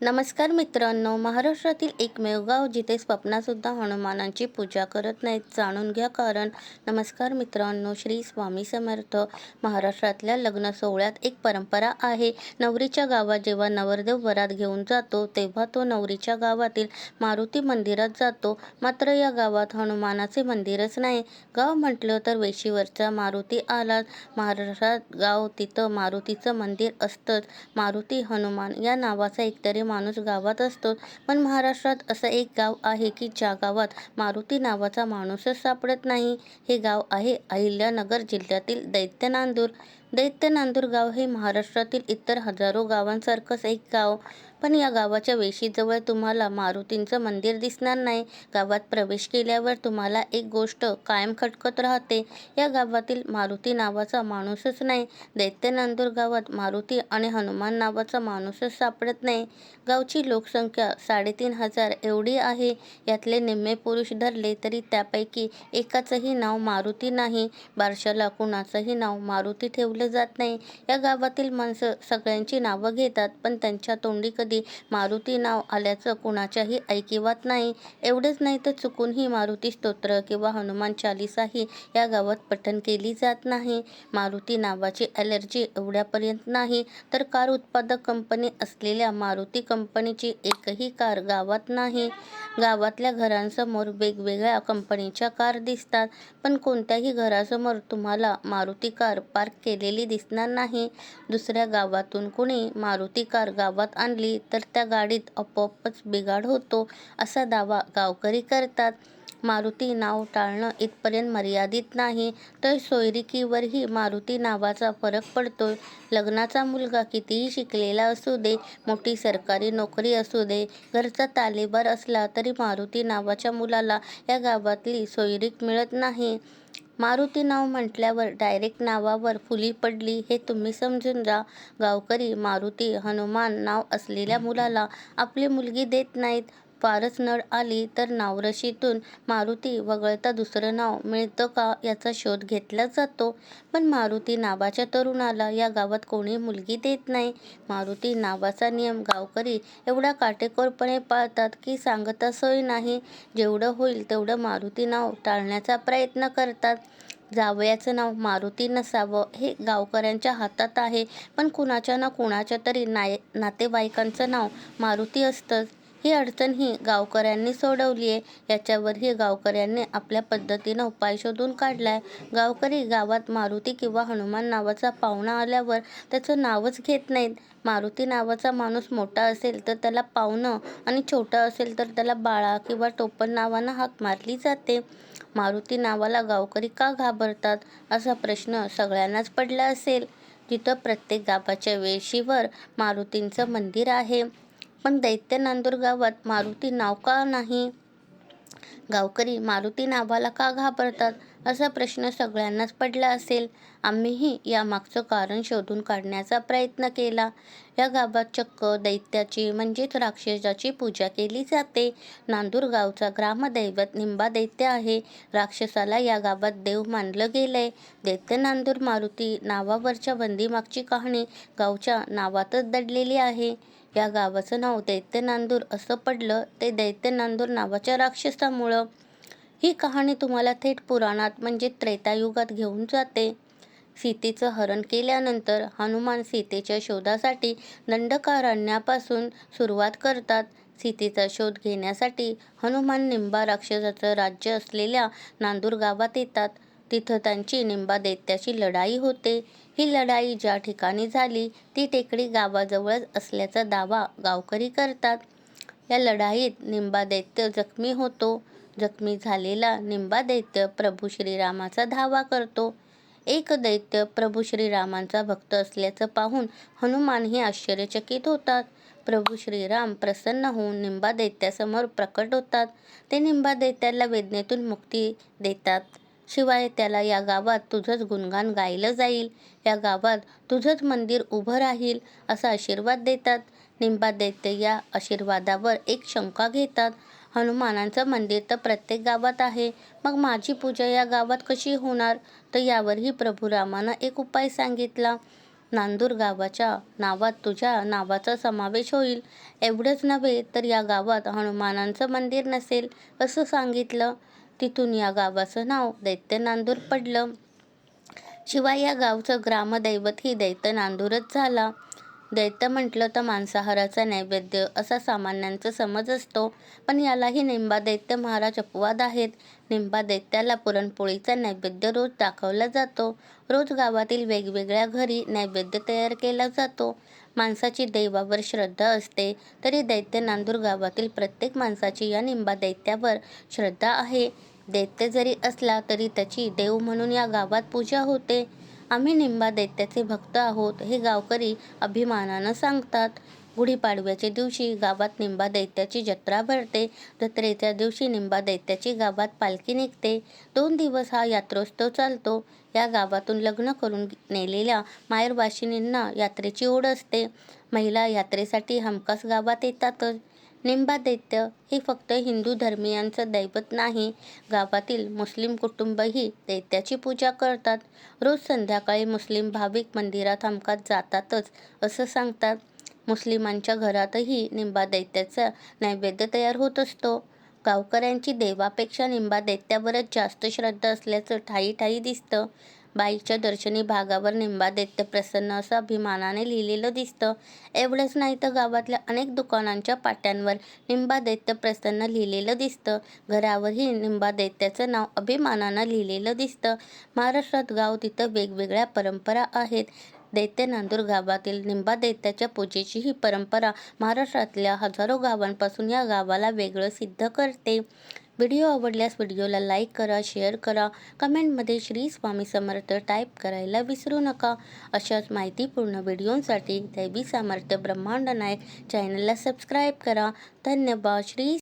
नमस्कार मित्रांनो महाराष्ट्रातील एकमेव गाव जिथे स्वप्नासुद्धा हनुमानांची पूजा करत नाहीत जाणून घ्या कारण नमस्कार मित्रांनो श्री स्वामी समर्थ. महाराष्ट्रातल्या लग्न सोहळ्यात एक परंपरा आहे. नवरीच्या गावात जेव्हा नवरदेव वरात घेऊन जातो तेव्हा तो नवरीच्या गावातील मारुती मंदिरात जातो. मात्र या गावात हनुमानाचे मंदिरच नाही. गाव म्हटलं तर वेशीवरचा मारुती आलाच महाराष्ट्रात गाव तिथं मारुतीचं मंदिर असतंच. मारुती हनुमान या नावाचा एकतरी माणूस गावात असतो. पण महाराष्ट्रात असं एक गाव आहे की ज्या गावात मारुती नावाचा माणूसच सापडत नाही. हे गाव आहे अहिल्यानगर जिल्ह्यातील दैत्य नांदूर दैत्य नांदुरगाव हे महाराष्ट्रातील इतर हजारो गावांसारखंच एक गाव. पण या गावाच्या वेशीजवळ तुम्हाला मारुतींचं मंदिर दिसणार नाही. गावात प्रवेश केल्यावर तुम्हाला एक गोष्ट कायम खटकत राहते. या गावातील मारुती नावाचा माणूसच नाही. दैत्य नांदूर गावात मारुती आणि हनुमान नावाचा माणूसच सापडत नाही. गावची लोकसंख्या साडेतीन हजार एवढी आहे. यातले निम्मे पुरुष धरले तरी त्यापैकी एकाचंही नाव मारुती नाही. बारशाला कुणाचंही नाव मारुती ठेवलं जात नाही. या गावातील माणसं सगळ्यांची नावं घेतात पण त्यांच्या तोंडी कधी मारुती नाव आल्याचं कुणाच्याही ऐकिवात नाही. एवढेच नाही तर चुकूनही मारुती स्तोत्र किंवा हनुमान चालिसाही या गावात पठण केली जात नाही. मारुती नावाची ॲलर्जी एवढ्यापर्यंत नाही तर कार उत्पादक कंपनी असलेल्या मारुती कंपनीची एकही कार गावात नाही. गावातल्या घरांसमोर वेगवेगळ्या कंपनीच्या कार दिसतात पण कोणत्याही घरासमोर तुम्हाला मारुती कार पार्क केलेली दिसणार नाही. दुसऱ्या गावातून कुणी मारुती कार गावात आणली तर त्या गाडीत आपोआपच बिघाड होतो असा दावा गावकरी करतात. मारुती नाव टाळणं इथपर्यंत मर्यादित नाही. तर सोयरिकीवरही मारुती नावाचा फरक पडतोय. लग्नाचा मुलगा कितीही शिकलेला असू दे मोठी सरकारी नोकरी असू दे घरचा तालेबार असला तरी मारुती नावाच्या मुलाला या गावातली सोयरीक मिळत नाही. मारुती नाव म्हटल्यावर डायरेक्ट नावावर फुली पडली हे तुम्ही समजून जा. गावकरी मारुती हनुमान नाव असलेल्या मुलाला आपली मुलगी देत नाहीत. फारच नळ आली तर नावरशीतून मारुती वगळता दुसरं नाव मिळतं का याचा शोध घेतला जातो. पण मारुती नावाच्या तरुणाला या गावात कोणी मुलगी देत नाही. मारुती नावाचा नियम गावकरी एवढा काटेकोरपणे पाळतात की सांगता सोय नाही. जेवढं होईल तेवढं मारुती नाव टाळण्याचा प्रयत्न करतात. जावयाचं नाव मारुती नसावं हे गावकऱ्यांच्या हातात आहे. पण कुणाच्या ना कुणाच्या तरी नाय नातेवाईकांचं नाव मारुती असतंच. ही अडचण ही गावकऱ्यांनी सोडवली आहे. याच्यावरही गावकऱ्यांनी आपल्या पद्धतीनं उपाय शोधून काढलाय. गावकरी गावात मारुती किंवा हनुमान नावाचा पाहुणा आल्यावर त्याचं नावच घेत नाहीत. मारुती नावाचा माणूस मोठा असेल तर त्याला पाहुणं आणि छोटा असेल तर त्याला बाळा किंवा टोपण नावानं हाक मारली जाते. मारुती नावाला गावकरी का घाबरतात? असा प्रश्न सगळ्यांनाच पडला असेल. तिथं प्रत्येक गावाच्या वेशीवर मारुतींचं मंदिर आहे. पण दैत्य नांदूर गावात मारुती नाव का नाही? गावकरी मारुती नावाला का घाबरतात? असा प्रश्न सगळ्यांनाच पडला असेल. आम्हीही यामागचं कारण शोधून काढण्याचा प्रयत्न केला. या गावात चक्क दैत्याची म्हणजेच राक्षसाची पूजा केली जाते. नांदूर गावचा ग्रामदैवत निंबा दैत्य आहे. राक्षसाला या गावात देव मानलं गेलंय. दैत्य नांदूर मारुती नावावरच्या बंदीमागची कहाणी गावच्या नावातच दडलेली आहे. या गावाचं नाव दैत्य नांदूर असं पडलं ते दैत्य नांदूर नावाच्या राक्षसामुळं. ही कहाणी तुम्हाला थेट पुराणात म्हणजे त्रेतायुगात घेऊन जाते. सीतेचं हरण केल्यानंतर हनुमान सीतेच्या शोधासाठी दंडकारण्यापासून सुरुवात करतात. सीतेचा शोध घेण्यासाठी हनुमान निंबा राक्षसाचं राज्य असलेल्या नांदूर गावात येतात. तिथं त्यांची निंबा दैत्याची लढाई होते. ही लढाई ज्या ठिकाणी झाली ती टेकडी गावाजवळच असल्याचा दावा गावकरी करतात. या लढाईत निंबा दैत्य जखमी होतो. जखमी झालेला निंबा दैत्य प्रभू श्रीरामाचा धावा करतो. एक दैत्य प्रभू श्रीरामांचा भक्त असल्याचं पाहून हनुमानही आश्चर्यचकित होतात. प्रभू श्रीराम प्रसन्न होऊन निंबा दैत्यासमोर प्रकट होतात. ते निंबा दैत्याला वेदनेतून मुक्ती देतात. शिवाय त्याला या गावात तुझंच गुणगान गायलं जाईल. या गावात तुझंच मंदिर उभं राहील असा आशीर्वाद देतात. निंबादैत्य या आशीर्वादावर एक शंका घेतात. हनुमानांचं मंदिर तर प्रत्येक गावात आहे. मग माझी पूजा या गावात कशी होणार? तर यावरही प्रभू रामानं एक उपाय सांगितला. नांदूर गावाच्या नावात तुझ्या नावाचा समावेश होईल. एवढंच नव्हे तर या गावात हनुमानांचं मंदिर नसेल असं सांगितलं. तिथून या गावाचं नाव दैत्य नांदूर पडलं. शिवाय या गावचं ग्रामदैवतही दैत्य नांदूरच झाला. दैत्य म्हटलं तर मांसाहाराचा नैवेद्य असा सामान्यांचा समज असतो. पण यालाही निंबा दैत्य महाराज अपवाद आहेत. निंबा दैत्याला पुरणपोळीचा नैवेद्य रोज दाखवला जातो. रोज गावातील वेगवेगळ्या घरी नैवेद्य तयार केला जातो. माणसाची देवावर श्रद्धा असते तरी दैत्य नांदूर गावातील प्रत्येक माणसाची या निंबा दैत्यावर श्रद्धा आहे. दैत्य जरी असला तरी त्याची देव म्हणून या गावात पूजा होते. आम्ही निंबा दैत्याचे भक्त आहोत हे गावकरी अभिमानानं सांगतात. गुढीपाडव्याच्या दिवशी गावात निंबा दैत्याची जत्रा भरते. जत्रेच्या दिवशी निंबा दैत्याची गावात पालखी निघते. दोन दिवस हा यात्रोत्सव चालतो. या गावातून लग्न करून नेलेल्या मायरवाशिनींना यात्रेची ओढ असते. महिला यात्रेसाठी हमखास गावात येतातच. निंबादैत्य हे फक्त हिंदू धर्मियांचं दैवत नाही. गावातील मुस्लिम कुटुंबही दैत्याची पूजा करतात. रोज संध्याकाळी मुस्लिम भाविक मंदिरात हमकात जातातच असं सांगतात. मुस्लिमांच्या घरातही निंबादैत्याचा नैवेद्य तयार होत असतो. गावकऱ्यांची देवापेक्षा निंबादैत्यावरच जास्त श्रद्धा असल्याचं ठायी ठायी दिसतं. बाईच्या दर्शनी भागावर निंबादित्य प्रसन्न असं अभिमानाने लिहिलेलं दिसतं. एवढंच नाही तर गावातल्या अनेक दुकानांच्या पाट्यांवर निंबादित्य प्रसन्न लिहिलेलं दिसतं. घरावरही निंबादित्याचं नाव अभिमानानं लिहिलेलं दिसतं. महाराष्ट्रात गाव तिथं वेगवेगळ्या परंपरा आहेत. दैत्य नांदूर गावातील निंबा दैत्याच्या पूजेची ही परंपरा महाराष्ट्रातल्या हजारो गावांपासून या गावाला वेगळं सिद्ध करते. व्हिडिओ आवडल्यास व्हिडिओला लाईक करा शेअर करा. कमेंटमध्ये श्री स्वामी समर्थ टाईप करायला विसरू नका. अशाच माहितीपूर्ण व्हिडिओंसाठी दैवी सामर्थ्य ब्रह्मांड नायक चॅनलला सबस्क्राईब करा. धन्यवाद. श्री